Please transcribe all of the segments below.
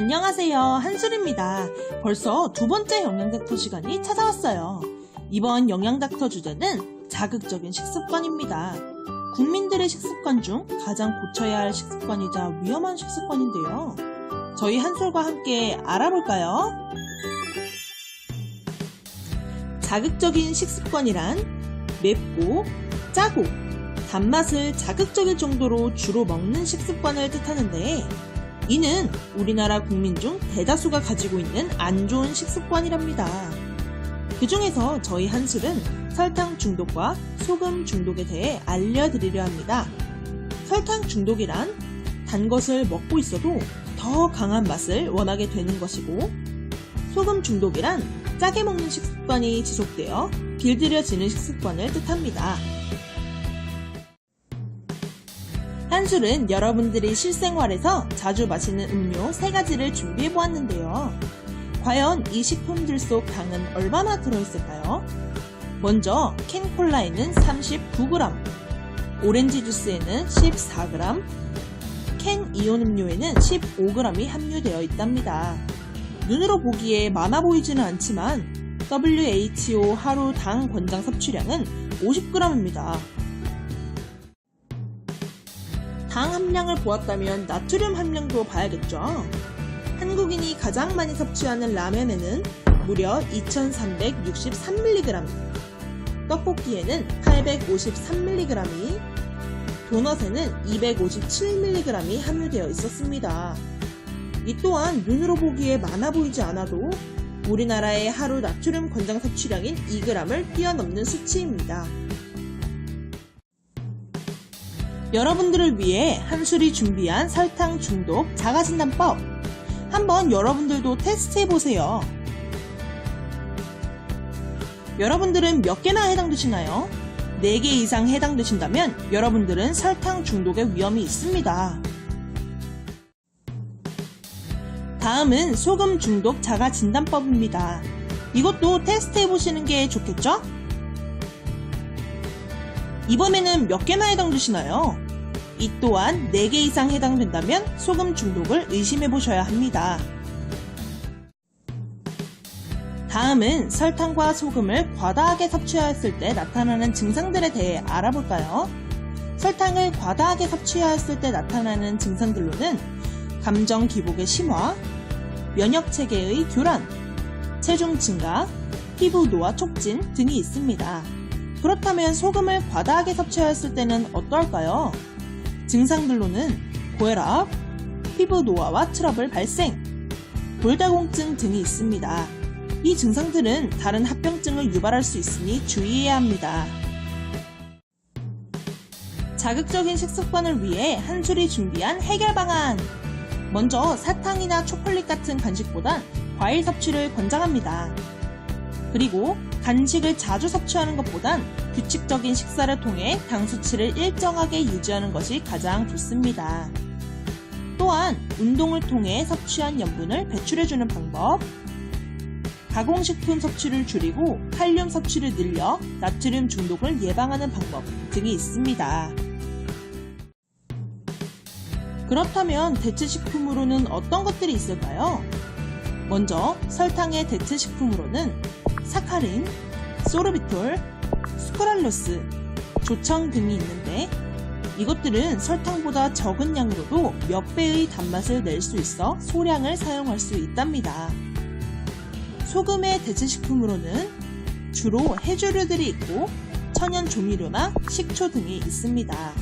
안녕하세요. 한술입니다. 벌써 두 번째 영양닥터 시간이 찾아왔어요. 이번 영양닥터 주제는 자극적인 식습관입니다. 국민들의 식습관 중 가장 고쳐야 할 식습관이자 위험한 식습관인데요. 저희 한술과 함께 알아볼까요? 자극적인 식습관이란 맵고 짜고 단맛을 자극적일 정도로 주로 먹는 식습관을 뜻하는데 이는 우리나라 국민 중 대다수가 가지고 있는 안 좋은 식습관이랍니다. 그 중에서 저희 한술은 설탕 중독과 소금 중독에 대해 알려드리려 합니다. 설탕 중독이란 단 것을 먹고 있어도 더 강한 맛을 원하게 되는 것이고 소금 중독이란 짜게 먹는 식습관이 지속되어 길들여지는 식습관을 뜻합니다. 한술은 여러분들이 실생활에서 자주 마시는 음료 세 가지를 준비해 보았는데요. 과연 이 식품들 속 당은 얼마나 들어있을까요? 먼저 캔콜라에는 39g, 오렌지 주스에는 14g, 캔 이온 음료에는 15g이 함유되어 있답니다. 눈으로 보기에 많아 보이지는 않지만 WHO 하루 당 권장 섭취량은 50g입니다. 당 함량을 보았다면 나트륨 함량도 봐야겠죠? 한국인이 가장 많이 섭취하는 라면에는 무려 2363mg, 떡볶이에는 853mg이, 도넛에는 257mg이 함유되어 있었습니다. 이 또한 눈으로 보기에 많아 보이지 않아도 우리나라의 하루 나트륨 권장 섭취량인 2g을 뛰어넘는 수치입니다. 여러분들을 위해 한술이 준비한 설탕 중독 자가진단법 한번 여러분들도 테스트 해보세요. 여러분들은 몇 개나 해당되시나요? 4개 이상 해당되신다면 여러분들은 설탕 중독의 위험이 있습니다. 다음은 소금 중독 자가 진단법입니다. 이것도 테스트 해 보시는 게 좋겠죠? 이번에는 몇 개나 해당되시나요? 이 또한 4개 이상 해당된다면 소금 중독을 의심해 보셔야 합니다. 다음은 설탕과 소금을 과다하게 섭취하였을 때 나타나는 증상들에 대해 알아볼까요? 설탕을 과다하게 섭취하였을 때 나타나는 증상들로는 감정 기복의 심화, 면역 체계의 교란, 체중 증가, 피부 노화 촉진 등이 있습니다. 그렇다면 소금을 과다하게 섭취하였을 때는 어떨까요? 증상들로는 고혈압, 피부 노화와 트러블 발생, 골다공증 등이 있습니다. 이 증상들은 다른 합병증을 유발할 수 있으니 주의해야 합니다. 자극적인 식습관을 위해 한술이 준비한 해결 방안. 먼저 사탕이나 초콜릿 같은 간식보단 과일 섭취를 권장합니다. 그리고 간식을 자주 섭취하는 것보단 규칙적인 식사를 통해 당 수치를 일정하게 유지하는 것이 가장 좋습니다. 또한 운동을 통해 섭취한 염분을 배출해주는 방법, 가공식품 섭취를 줄이고 칼륨 섭취를 늘려 나트륨 중독을 예방하는 방법 등이 있습니다. 그렇다면 대체식품으로는 어떤 것들이 있을까요? 먼저 설탕의 대체식품으로는 사카린, 소르비톨, 스크랄로스, 조청 등이 있는데 이것들은 설탕보다 적은 양으로도 몇 배의 단맛을 낼 수 있어 소량을 사용할 수 있답니다. 소금의 대체식품으로는 주로 해조류들이 있고 천연 조미료나 식초 등이 있습니다.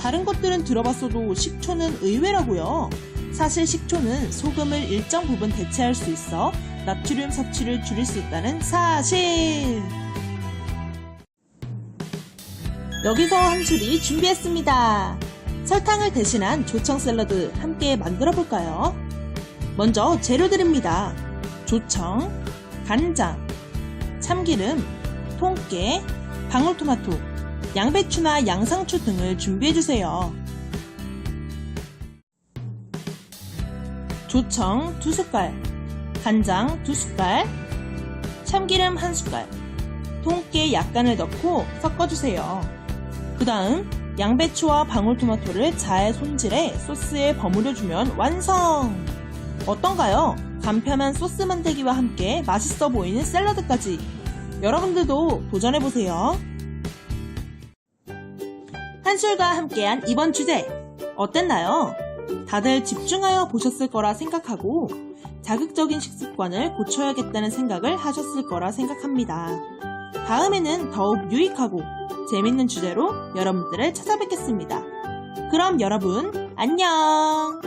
다른 것들은 들어봤어도 식초는 의외라고요. 사실 식초는 소금을 일정 부분 대체할 수 있어 나트륨 섭취를 줄일 수 있다는 사실. 여기서 한술이 준비했습니다. 설탕을 대신한 조청 샐러드 함께 만들어 볼까요? 먼저 재료들입니다. 조청, 간장, 참기름, 통깨, 방울토마토, 양배추나 양상추 등을 준비해주세요. 조청 2숟갈, 간장 2숟갈, 참기름 1숟갈, 통깨 약간을 넣고 섞어주세요. 그 다음 양배추와 방울토마토를 잘 손질해 소스에 버무려주면 완성! 어떤가요? 간편한 소스 만들기와 함께 맛있어 보이는 샐러드까지. 여러분들도 도전해보세요. 한술과 함께한 이번 주제. 어땠나요? 다들 집중하여 보셨을 거라 생각하고 자극적인 식습관을 고쳐야겠다는 생각을 하셨을 거라 생각합니다. 다음에는 더욱 유익하고 재밌는 주제로 여러분들을 찾아뵙겠습니다. 그럼 여러분, 안녕!